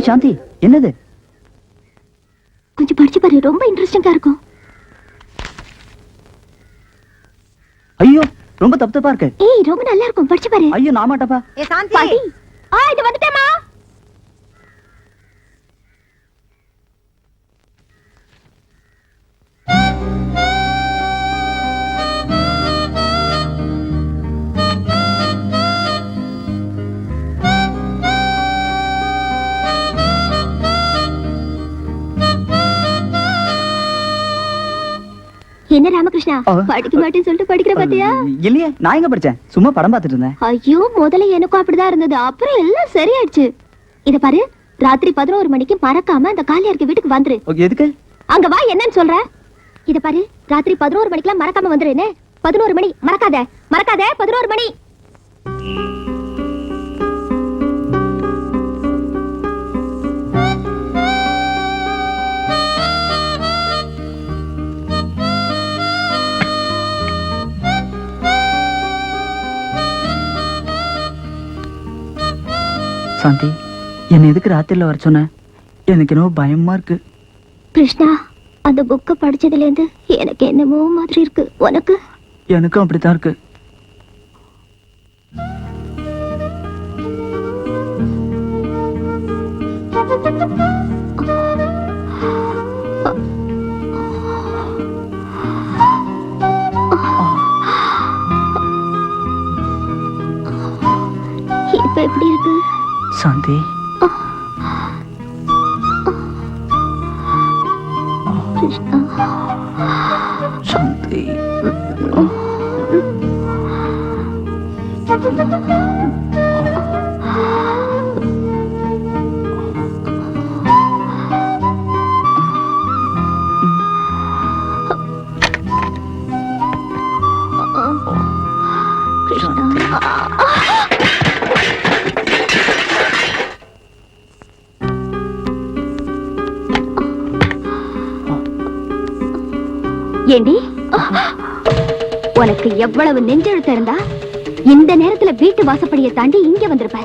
ஏய் சாந்தி என்னது? கொஞ்சம் படிச்சு பாரு ரொம்ப இன்ட்ரெஸ்டிங்கா இருக்கும். ஐயோ ரொம்ப தப்பு தப்பா இருக்கு. ஏய் ரொம்ப நல்லா இருக்கும் படிச்சு பாரு. ஐயோ நான் மாட்டப்பா ஏ சாந்தி. படி ஆ இது வந்துட்டேமா என்ன ராமகிருஷ்ணா. படிக்க மாட்டேன்னு சொல்லிட்டு படிக்கிற பாத்தியா? இல்லையே நான் எங்க படிச்சேன்? சும்மா படம் பார்த்துட்டு இருந்தேன். ஐயோ முதல்ல எனக்கும் அப்படிதான் இருந்தது. அப்புறம் எல்லாம் சரியாயிடுச்சு. இத பாரு ராத்திரி பதினோரு மணிக்கு மறக்காம அந்த காலியா இருக்க வீட்டுக்கு வந்துரு. எதுக்கு? அங்க வா என்னன்னு சொல்ற. இத பாரு ராத்திரி பதினோரு மணிக்கெல்லாம் மறக்காம வந்துரு என்ன? பதினோரு மணி மறக்காத மறக்காத பதினோரு மணி. சாந்தி. என்ன எதுக்கு ராத்திரில வர சொன்ன? எனக்கு என்னவோ பயமா இருக்கு. கிருஷ்ணா அந்த புக்க படிச்சதுல இருந்து எனக்கு என்னமோ மாதிரி இருக்கு. உனக்கு? எனக்கும் அப்படித்தான் இருக்கு. இப்ப எப்படி இருக்கு? சாந்தி கிருஷ்ணா சாந்தி ஏண்டி? உனக்கு எவ்வளவு நெஞ்செழுத்த இருந்தா இந்த நேரத்துல வீட்டு வாசப்படியை தாண்டி இங்க வந்திருப்ப.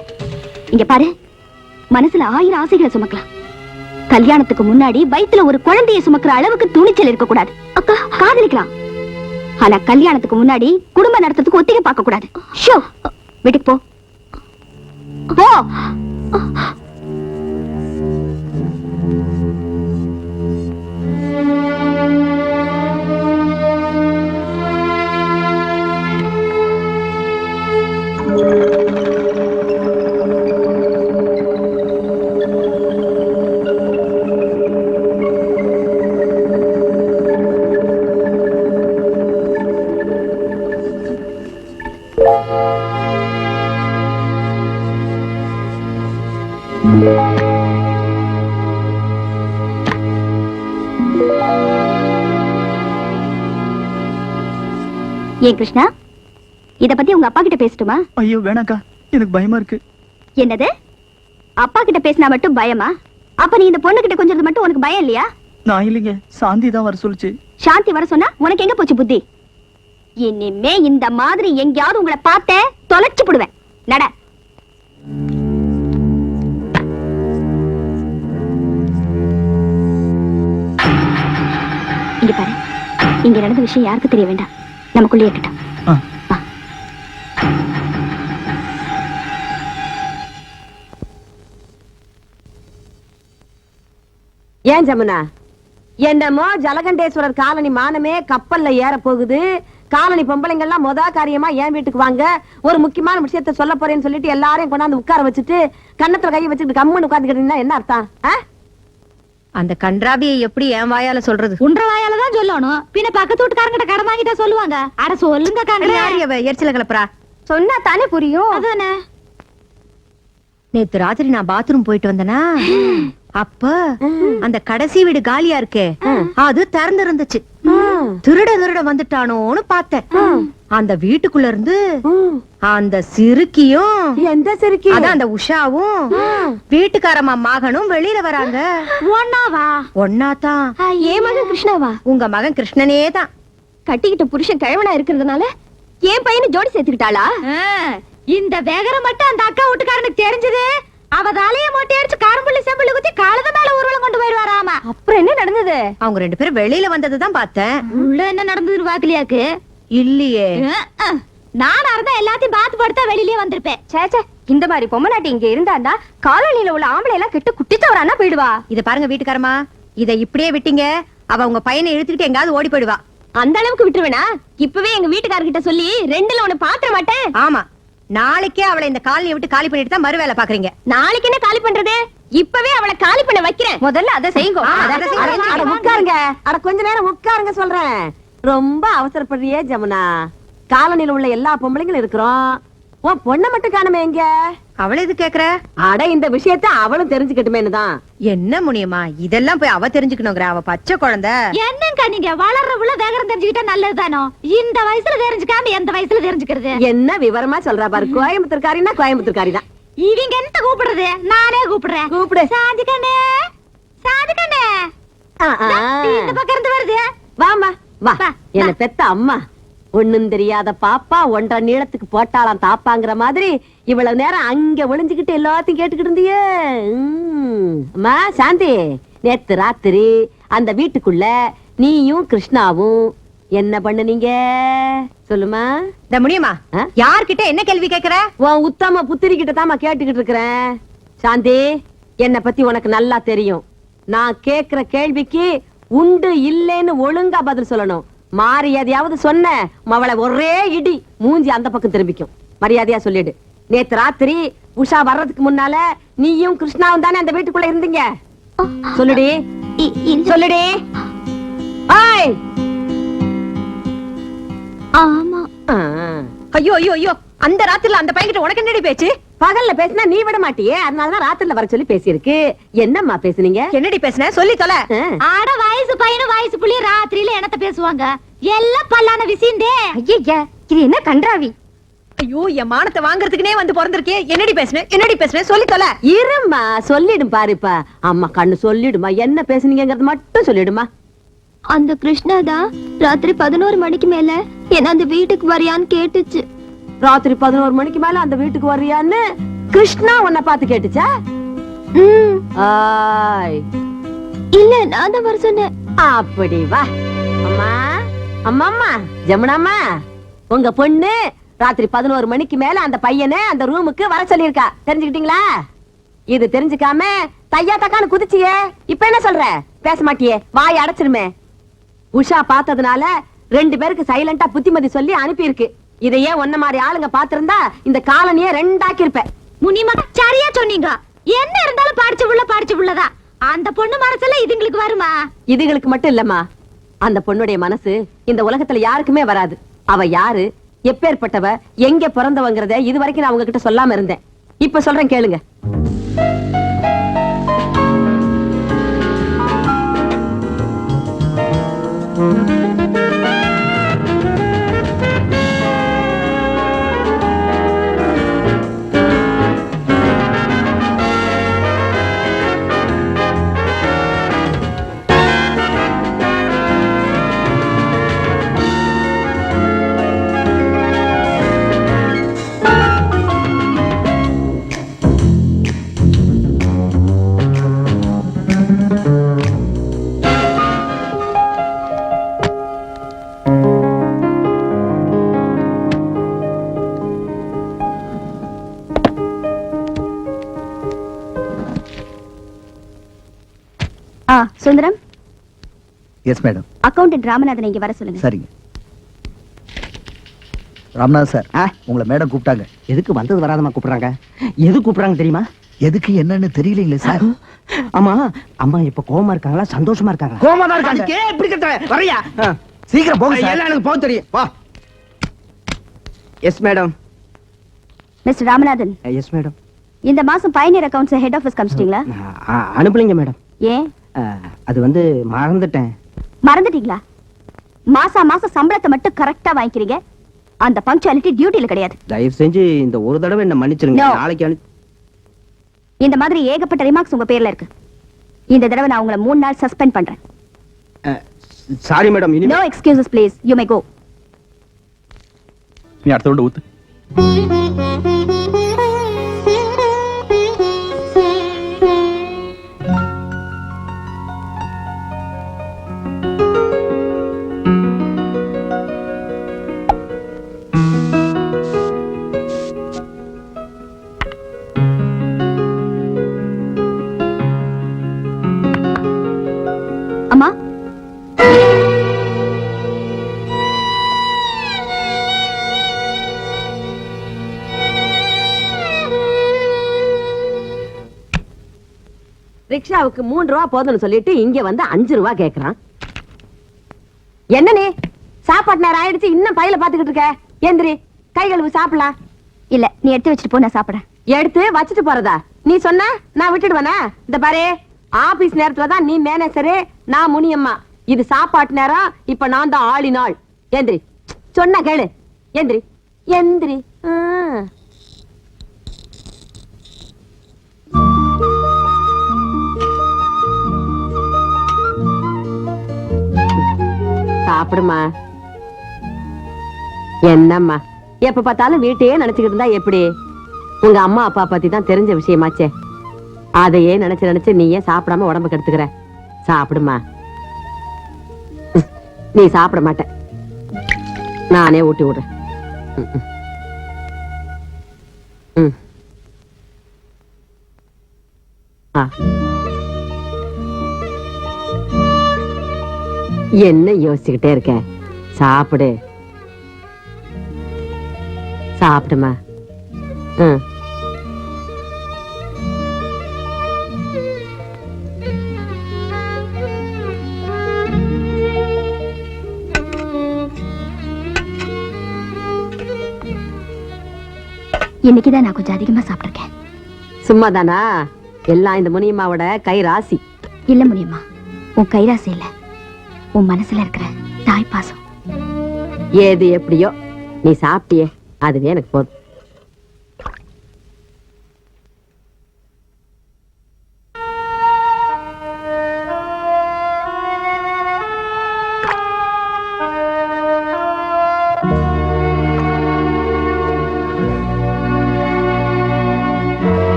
இங்க பாரு மனசுல ஆயிரம் ஆசைகளை சுமக்கலாம். கல்யாணத்துக்கு முன்னாடி வயித்துல ஒரு குழந்தையை சுமக்கிற அளவுக்கு துணிச்சல் இருக்க கூடாது அக்கா காதலிக்கலாம். ஆனா கல்யாணத்துக்கு முன்னாடி குடும்ப நடத்துறதுக்கு ஒத்திகை பார்க்க கூடாது வீட்டுக்கு போ. போ. ஏன் கிருஷ்ணா. இத பத்தி உங்க அப்பா கிட்ட பேசட்டுமா? ஐயோ வேணாக்கா. எனக்கு பயமா இருக்கு. என்னது? அப்பா கிட்ட பேசினா மட்டும் பயமா? அப்ப நீ இந்த பொண்ணு கிட்ட கொஞ்சம் மட்டும் உனக்கு பயம் இல்லையா? நான் இல்லைங்க. சாந்தி தான் வர சொல்லுச்சு. சாந்தி வர சொன்னா உனக்கு எங்க போச்சு புத்தி? இனிமே இந்த மாதிரி எங்கேயாவது உங்களை பார்த்தேன் தொலைச்சு போடுவேன். நட. இங்க பாரு. இங்க நடந்த விஷயம் யாருக்கும் தெரிய வேண்டாம். நமக்குள்ளே இருக்கட்டும். ஏன் ஜமுனா? என்னமோ ஜலகண்டேஸ்வரர் காலனி மானமே கப்பல்ல ஏற போகுது காலனி பொம்பளைங்க எல்லாம் மொத காரியமா என் வீட்டுக்கு வாங்க. ஒரு முக்கியமான விஷயத்த சொல்ல போறேன்னு சொல்லிட்டு எல்லாரையும் கொண்டாந்து உட்கார வச்சுட்டு கன்னத்துல கையை வச்சுட்டு கம்முன்னு உட்காந்துக்கிட்டீங்கன்னா என்ன அர்த்தம்? ஆ? அந்த கன்றாவியை எப்படி என் வாயால சொல்றது? உன்ற வாயால தான் சொல்லணும். பின்ன பக்கத்து வீட்டுக்காரங்கிட்ட கடன் வாங்கிட்டா சொல்லுவாங்க. அட சொல்லுங்க இவ? எரிச்சல கிளப்புறா. சொன்னா தானே புரியும். அதானே நேத்து ராத்திரி நான் பாத்ரூம் போயிட்டு வந்தனா? அப்ப அந்த கடைசி வீடு காலியா இருக்கே. அது திறந்து இருந்துச்சு திருட திருட வந்துட்டானோன்னு பார்த்தேன். அந்த வீட்டுக்குள்ள இருந்து. அந்த சிறுக்கியும் எந்த சிறுக்கி? அதான் அந்த உஷாவும் வீட்டுக்காரம்மா மகனும் வெளியில வராங்க. ஒன்னாவா? ஒன்னாதான் ஏன் மகன் கிருஷ்ணாவா? உங்க மகன் கிருஷ்ணனே தான். கட்டிக்கிட்ட புருஷன் கிழவனா இருக்கிறதுனால என் பையனை ஜோடி சேர்த்துக்கிட்டாளா? இந்த வேகர மட்டும் அந்த அக்கா வீட்டுக்காரனுக்கு தெரிஞ்சது. அவ தலைய மொட்டை அடிச்சு காரம்புள்ளி செம்புள்ளி குத்தி கழுத மேல ஊர்வலம் கொண்டு போயிடுவாராமா. அப்புறம் என்ன நடந்தது? அவங்க ரெண்டு பேரும் வெளியில வந்ததுதான் பார்த்தேன். உள்ள என்ன நடந்ததுன்னு பாக்கலையாக்கு இல்லையே. நானா இருந்தா எல்லாத்தையும் பார்த்து படுத்தா வெளியிலயே வந்திருப்பேன். சேச்சே இந்த மாதிரி பொம்மநாட்டி இங்க இருந்தாண்டா காலனில உள்ள ஆம்பளை எல்லாம் கெட்டு குட்டிச்சவரானா போயிடுவா. இத பாருங்க வீட்டுக்காரமா இத இப்படியே விட்டீங்க. அவ உங்க பையனை இழுத்துக்கிட்டு எங்காவது ஓடி போயிடுவா. அந்த அளவுக்கு விட்டுருவேனா? இப்பவே எங்க வீட்டுக்காரர்கிட்ட சொல்லி ரெண்டுல ஒண்ணு பாத்திர மாட்டேன். ஆமா. நாளைக்கே அவளை இந்த காலனியை விட்டு காலி பண்ணிட்டு தான் மறு வேலை பாக்குறீங்க. நாளைக்கு என்ன காலி பண்றது? இப்பவே அவளை காலி பண்ண வைக்கிறேன். முதல்ல அதை செய்யுங்க. அட கொஞ்ச நேரம் உட்காருங்க சொல்றேன். ரொம்ப அவசரப்படுறியே ஜமுனா. காலனில உள்ள எல்லா பொம்பளைங்களும் இருக்கிறோம். உன் பொண்ணை மட்டும் காணுமே எங்க? அவளை எது கேக்குற? அட இந்த விஷயத்த அவளும் தெரிஞ்சுக்கட்டுமேனு தான். என்ன முனியமா இதெல்லாம் போய் அவ தெரிஞ்சுக்கணுங்கிற அவ பச்சை குழந்தை. என்னங்க நீங்க வளர்ற உள்ள வேகரம் தெரிஞ்சுக்கிட்டா நல்லதுதானோ? இந்த வயசுல தெரிஞ்சுக்காம எந்த வயசுல தெரிஞ்சுக்கிறது? என்ன விவரமா சொல்றா பாரு கோயம்புத்தூர்காரின்னா கோயம்புத்தூர்காரி தான் இவங்க என்ன கூப்பிடுறது? நானே கூப்பிடுறேன். கூப்பிடு. சாதிக்கண்ணே சாதிக்கண்ணே ஆ, ஆ. இந்த பக்கம் இருந்து வருது. வாமா வா என்ன பெத்த அம்மா. ஒண்ணும் தெரியாத பாப்பா ஒன்றரை நீளத்துக்கு போட்டாளாம் தாப்பாங்கிற மாதிரி. இவ்வளவு நேரம் அங்க ஒளிஞ்சுக்கிட்டு எல்லாத்தையும் கேட்டுக்கிட்டு இருந்தியே. அம்மா சாந்தி. நேத்து ராத்திரி அந்த வீட்டுக்குள்ள நீயும் கிருஷ்ணாவும் என்ன பண்ணுனீங்க? சொல்லுமா. இந்த முனியமா ஆ? யார்கிட்ட என்ன கேள்வி கேக்குற? உன் உத்தம புத்திரி கிட்ட தாமா கேட்டுக்கிட்டு இருக்கிறேன். சாந்தி என்ன பத்தி உனக்கு நல்லா தெரியும். நான் கேக்குற கேள்விக்கு உண்டு இல்லைன்னு ஒழுங்கா பதில் சொல்லணும். மாறி எதையாவது சொன்ன மவளை ஒரே இடி மூஞ்சி அந்த பக்கம் திரும்பிக்கும். மரியாதையா சொல்லிடு. நேத்து ராத்திரி உஷா வர்றதுக்கு முன்னால நீயும் கிருஷ்ணாவும் தானே அந்த வீட்டுக்குள்ள இருந்தீங்க? சொல்லுடி. சொல்லுடி. ஆமா. ஐயோ ஐயோ ஐயோ. அந்த ராத்திரில அந்த பையன்கிட்ட உனக்கு என்னடி பேச்சு? பகல்ல பேசினா நீ விட மாட்டியே. அதனாலதான் ராத்திரில வர சொல்லி பேசியிருக்கு. என்னம்மா பேசுனீங்க? என்னடி பேசுன? சொல்லி தொலை. ஆட வயசு பையனும் வயசு புள்ளி ராத்திரியில என்னத்த பேசுவாங்க? எல்லாம் பல்லான விஷயந்தே ஐயா இது என்ன கன்றாவி? ஐயோ என் மானத்தை வாங்குறதுக்குனே வந்து பிறந்திருக்கே. என்னடி பேசுன? என்னடி பேசுன? சொல்லி தொலை. இரும்மா சொல்லிடும் பாருப்பா. அம்மா கண்ணு சொல்லிடுமா. என்ன பேசுனீங்கங்கறது மட்டும் சொல்லிடுமா. அந்த கிருஷ்ணா தான் ராத்திரி பதினோரு மணிக்கு மேல என்ன அந்த வீட்டுக்கு வரியான்னு கேட்டுச்சு. ராத்திரி பதினோரு மணிக்கு மேல அந்த வீட்டுக்கு வர்றியான்னு கிருஷ்ணா உன்னை பார்த்து கேட்டுச்சா? இல்ல நான் தான் வர சொன்னேன். அப்படி வா. அம்மா. அம்மா அம்மா. ஜமுனாம்மா உங்க பொண்ணு ராத்திரி பதினோரு மணிக்கு மேல அந்த பையனை அந்த ரூமுக்கு வர சொல்லியிருக்கா. தெரிஞ்சுக்கிட்டீங்களா? இது தெரிஞ்சுக்காம தையா தக்கான்னு குதிச்சியே. இப்ப என்ன சொல்ற? பேச மாட்டியே. வாய் அடைச்சிருமே. உஷா பார்த்ததுனால ரெண்டு பேருக்கு சைலண்டா புத்திமதி சொல்லி அனுப்பியிருக்கு. இதையே ஒன்ன மாதிரி ஆளுங்க பாத்திருந்தா இந்த காலனியே ரெண்டாக்கி இருப்பேன் முனிமா சரியா சொன்னீங்க. என்ன இருந்தாலும் படிச்ச புள்ள படிச்ச புள்ளதான் அந்த பொண்ணு மனசுல இதுங்களுக்கு வருமா? இதுகளுக்கு மட்டும் இல்லம்மா. அந்த பொண்ணுடைய மனசு இந்த உலகத்துல யாருக்குமே வராது. அவ யாரு எப்பேற்பட்டவ எங்க பிறந்தவங்கிறத இது வரைக்கும் நான் உங்ககிட்ட சொல்லாம இருந்தேன். இப்ப சொல்றேன் கேளுங்க. ஆ Sundaram? Yes madam accountant Ramanathan இங்க வர சொல்லுங்க. சரிங்க. ராம்நாத் சார் உங்களை மேடம் கூப்பிட்டாங்க. எதுக்கு வந்தது வராதமா கூப்பிடுறாங்க? எது கூப்பிடுறாங்க தெரியுமா? எதுக்கு என்னன்னு தெரியலீங்களே சார். ஆமா அம்மா இப்ப கோவமா இருக்காங்களா சந்தோஷமா இருக்காங்க கோவமா தான் இருக்காங்க. அதுக்கே இப்படி கத்துற வரையா சீக்கிரம் போங்க சார். எல்லாம் எனக்கு போக தெரியும். வா. Yes madam mister Ramanathan. Yes madam இந்த மாசம் பயணியர் அக்கவுண்ட்ஸ் ஹெட் ஆபீஸ் காமிச்சிட்டீங்களா? அனுப்பலைங்க மேடம் ஏன்? அது வந்து மறந்துட்டேன். மறந்துட்டீங்களா? மாசா மாசம் சம்பளத்தை மட்டும் கரெக்டா வாங்கிக்கிறீங்க. அந்த பங்க்சுவாலிட்டி டியூட்டில கிடையாது. தயவு செஞ்சு இந்த ஒரு தடவை என்ன மன்னிச்சிருங்க. நாளைக்கு அனு இந்த மாதிரி ஏகப்பட்ட ரிமார்க்ஸ் உங்க பேர்ல இருக்கு. இந்த தடவை நான் உங்களை மூணு நாள் சஸ்பெண்ட் பண்றேன். சாரி மேடம் இனி no excuses please you may go நீ அடுத்த ரவுண்டு ஊத்து. ரிக்ஷாவுக்கு மூணு ரூபா போதும்னு சொல்லிட்டு இங்க வந்து அஞ்சு ரூபா கேக்குறான். என்ன நீ? சாப்பாட்டு நேரம் ஆயிடுச்சு இன்னும் பையில பாத்துக்கிட்டு இருக்க. எந்திரி கை கழுவு சாப்பிடலாம். இல்ல நீ எடுத்து வச்சுட்டு போ நான் சாப்பிடுறேன். எடுத்து வச்சுட்டு போறதா? நீ சொன்ன நான் விட்டுடுவேனா இந்த பாரு ஆபீஸ் நேரத்துல தான் நீ மேனேஜரு நான் முனியம்மா. இது சாப்பாட்டு நேரம் இப்ப நான் தான் ஆளினாள் எந்திரி சொன்ன கேளு. எந்திரி எந்திரி ஆ. சாப்பிடுமா? என்னம்மா? எப்ப பார்த்தாலும் வீட்டையே நினைச்சுக்கிட்டு இருந்தா எப்படி? உங்க அம்மா அப்பா பத்தி தான் தெரிஞ்ச விஷயமாச்சே. அதையே நினைச்சு நினைச்சு நீயே சாப்பிடாம உடம்பு கெடுத்துக்கிற சாப்பிடுமா? நீ சாப்பிட மாட்ட நானே ஊட்டி விடுறேன். ம். ஆ. என்ன யோசிச்சுக்கிட்டே இருக்க? சாப்பிடு. சாப்பிடுமா? இன்னைக்குதான் நான் கொஞ்சம் அதிகமா சாப்பிட்டிருக்கேன். சும்மாதானா? எல்லாம் இந்த முனியம்மாவோட கை ராசி இல்ல முடியுமா உன் கைராசி இல்ல. உன் மனசுல இருக்கிற தாய் பாசம். ஏது எப்படியோ நீ சாப்பிட்டியே அதுவே எனக்கு போதும்.